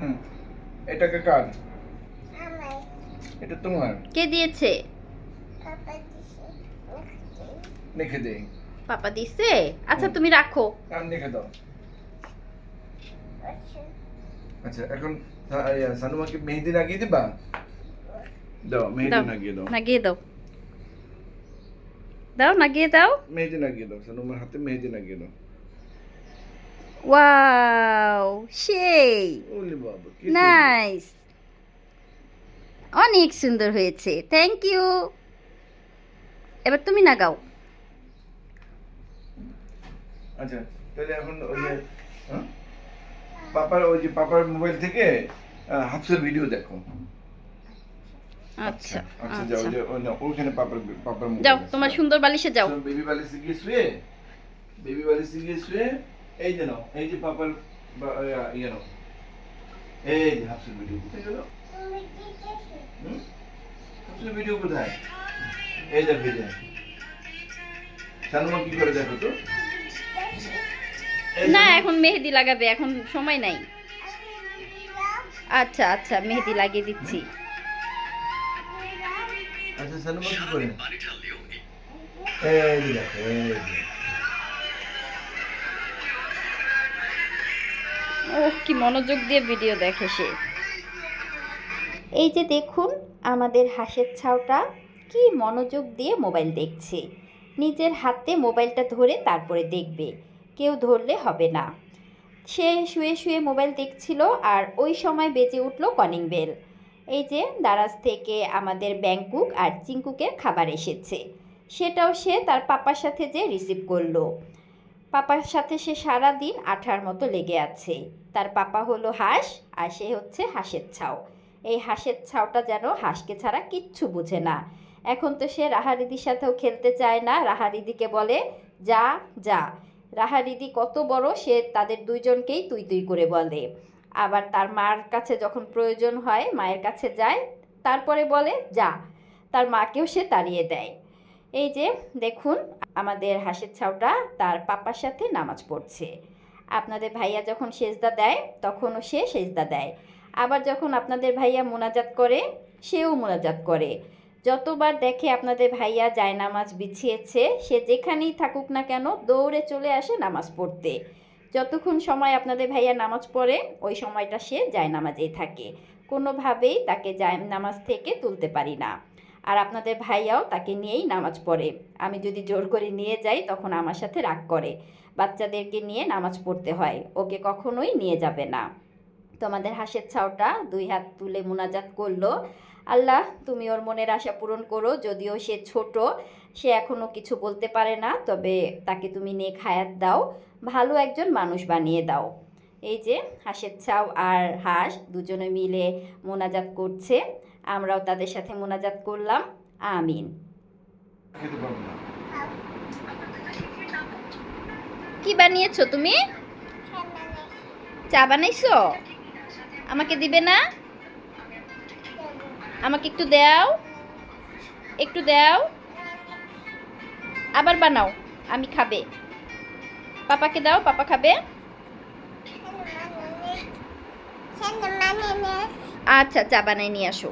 হুম। এটাকে কার? এটা তোমার। কে দিয়েছে? লিখে দেই। পাপা দিছে? আচ্ছা তুমি রাখো। আমি লিখে দাও। আচ্ছা। এখন সানুমাকে মেহেদি লাগিয়ে দিবা? দাও মেহেদি দাও লাগিয়ে দাও। নাগিয়ে দাও। দাও নাগিয়ে দাও। মেহেদি লাগিয়ে দাও সানুমার হাতে মেহেদি লাগিয়ে দাও। ওয়াও সেই নাইস অনেক সুন্দর হয়েছে থ্যাংক ইউ এবার তুমি নাগাও সুন্দর। আচ্ছা তাহলে এখন ওই যে হ্যাঁ? পাপার ওই যে পাপার মোবাইল থেকে হাফসের ভিডিও দেখো আচ্ছা আচ্ছা যাও আচ্ছা যে না, ওখানে পাপার পাপার যাও। তোমার সুন্দর বালিশে যাও বেবি বালিশে গিয়ে শুয়ে বেবি বালিশে গিয়ে শুয়ে এই যে নাও এই যে পাপার বা- ইয়ে নাও। এই যে হাফসের ভিডিও কোথায় গেল হুম? ভিডিও কোথায়? এই দেখো যে সানুমা কি করে দেখো তো? না এখন মেহেদি লাগাবে এখন সময় নাই। আচ্ছা আচ্ছা মেহেদি লাগিয়ে দিচ্ছি। আচ্ছা সানুমা কি করে? এই দেখো এই ও কি মনোযোগ দিয়ে ভিডিও দেখে সে। এই যে দেখুন, আমাদের হাঁসের ছাউটা কি মনোযোগ দিয়ে মোবাইল দেখছে। নিজের হাতে মোবাইলটা ধরে তারপরে দেখবে। কেউ ধরলে হবে না। সে শুয়ে শুয়ে মোবাইল দেখছিল আর ওই সময় বেজে উঠল কনিং বেল এই যে দারাজ থেকে আমাদের ব্যাংকুক আর চিঙ্কুকের খাবার এসেছে। সেটাও সে তার পাপার সাথে যে রিসিভ করল। পাপার সাথে সে সারা দিন আঠার মতো লেগে আছে। তার পাপা হলো হাঁস, আর সে হচ্ছে হাঁসের ছাও। এই হাঁসের ছাওটা যেন হাঁসকে ছাড়া কিচ্ছু বুঝে না। এখন তো সে রাহারিদির সাথেও খেলতে চায় না। রাহারিদিকে বলে, যা যা। রাহারিদি কত বড়, সে তাদের দুইজনকেই তুই তুই করে বলে। আবার তার মার কাছে যখন প্রয়োজন হয়, মায়ের কাছে যায়, তারপরে বলে, যা। তার মাকেও সে তাড়িয়ে দেয়। এই যে, দেখুন, আমাদের হাঁসের ছাউটা তার পাপার সাথে নামাজ পড়ছে। আপনাদের ভাইয়া যখন সেজদা দেয়, তখনও সে সেজদা দেয়। আবার যখন আপনাদের ভাইয়া মোনাজাত করে, সেও মোনাজাত করে। যতবার দেখে আপনাদের ভাইয়া যায় নামাজ বিছিয়েছে, সে যেখানেই থাকুক না কেন দৌড়ে চলে আসে নামাজ পড়তে। যতক্ষণ সময় আপনাদের ভাইয়া নামাজ পড়ে, ওই সময়টা সে যায় নামাজেই থাকে। কোনোভাবেই তাকে যায় নামাজ থেকে তুলতে পারি না। আর আপনাদের ভাইয়াও তাকে নিয়েই নামাজ পড়ে। আমি যদি জোর করে নিয়ে যাই, তখন আমার সাথে রাগ করে। বাচ্চাদেরকে নিয়ে নামাজ পড়তে হয়। ওকে কখনোই নিয়ে যাবে না। তো আমাদের হাঁসের ছাওটা দুই হাত তুলে মোনাজাত করল। আল্লাহ, তুমি ওর মনের আশা পূরণ করো। যদিও সে ছোট, সে এখনও কিছু বলতে পারে না, তবে তাকে তুমি নেক হায়াত দাও। ভালো একজন মানুষ বানিয়ে দাও। এই যে হাঁসের ছাও আর হাঁস দুজনে মিলে মোনাজাত করছে। আমরাও তাদের সাথে মোনাজাত করলাম। আমিন। কি বানিয়েছো তুমি? চা বানাইছো? আমাকে দিবে না? আমাকে একটু দাও। একটু দাও। আবার বানাও। আমি খাবে। পাপাকে দাও পাপা খাবে। আচ্ছা চা বানাই নিয়ে আসো।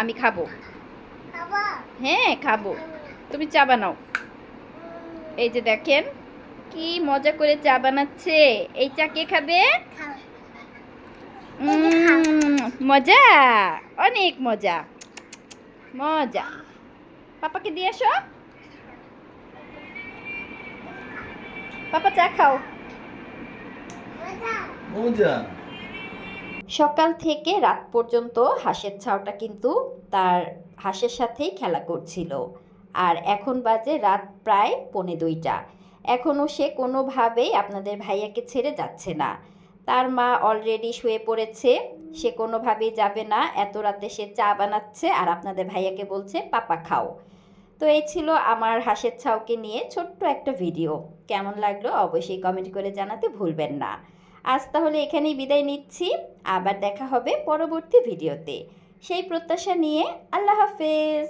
আমি খাব। হ্যাঁ খাব। তুমি চা বানাও। এই যে দেখেন কি মজা করে চা বানাচ্ছে। এই চা কে খাবে? উম, মজা? অনেক মজা। মজা। পাপাকে দিয়ে আসো পাপা চা খাও। মজা। সকাল থেকে রাত পর্যন্ত হাঁসের ছাওটা কিন্তু তার হাঁসের সাথেই খেলা করছিল। আর এখন বাজে রাত প্রায় পৌনে দুইটা। এখনও সে কোনোভাবেই আপনাদের ভাইয়াকে ছেড়ে যাচ্ছে না। তার মা অলরেডি শুয়ে পড়েছে, সে কোনোভাবেই যাবে না। এত রাতে সে চা বানাচ্ছে আর আপনাদের ভাইয়াকে বলছে, পাপা, খাও। তো এই ছিল আমার হাঁসের ছাউকে নিয়ে ছোট্ট একটা ভিডিও। কেমন লাগল অবশ্যই কমেন্ট করে জানাতে ভুলবেন না। আজ তাহলে এখানেই বিদায় নিচ্ছি। আবার দেখা হবে পরবর্তী ভিডিওতে। সেই প্রত্যাশা নিয়ে আল্লাহ হাফেজ।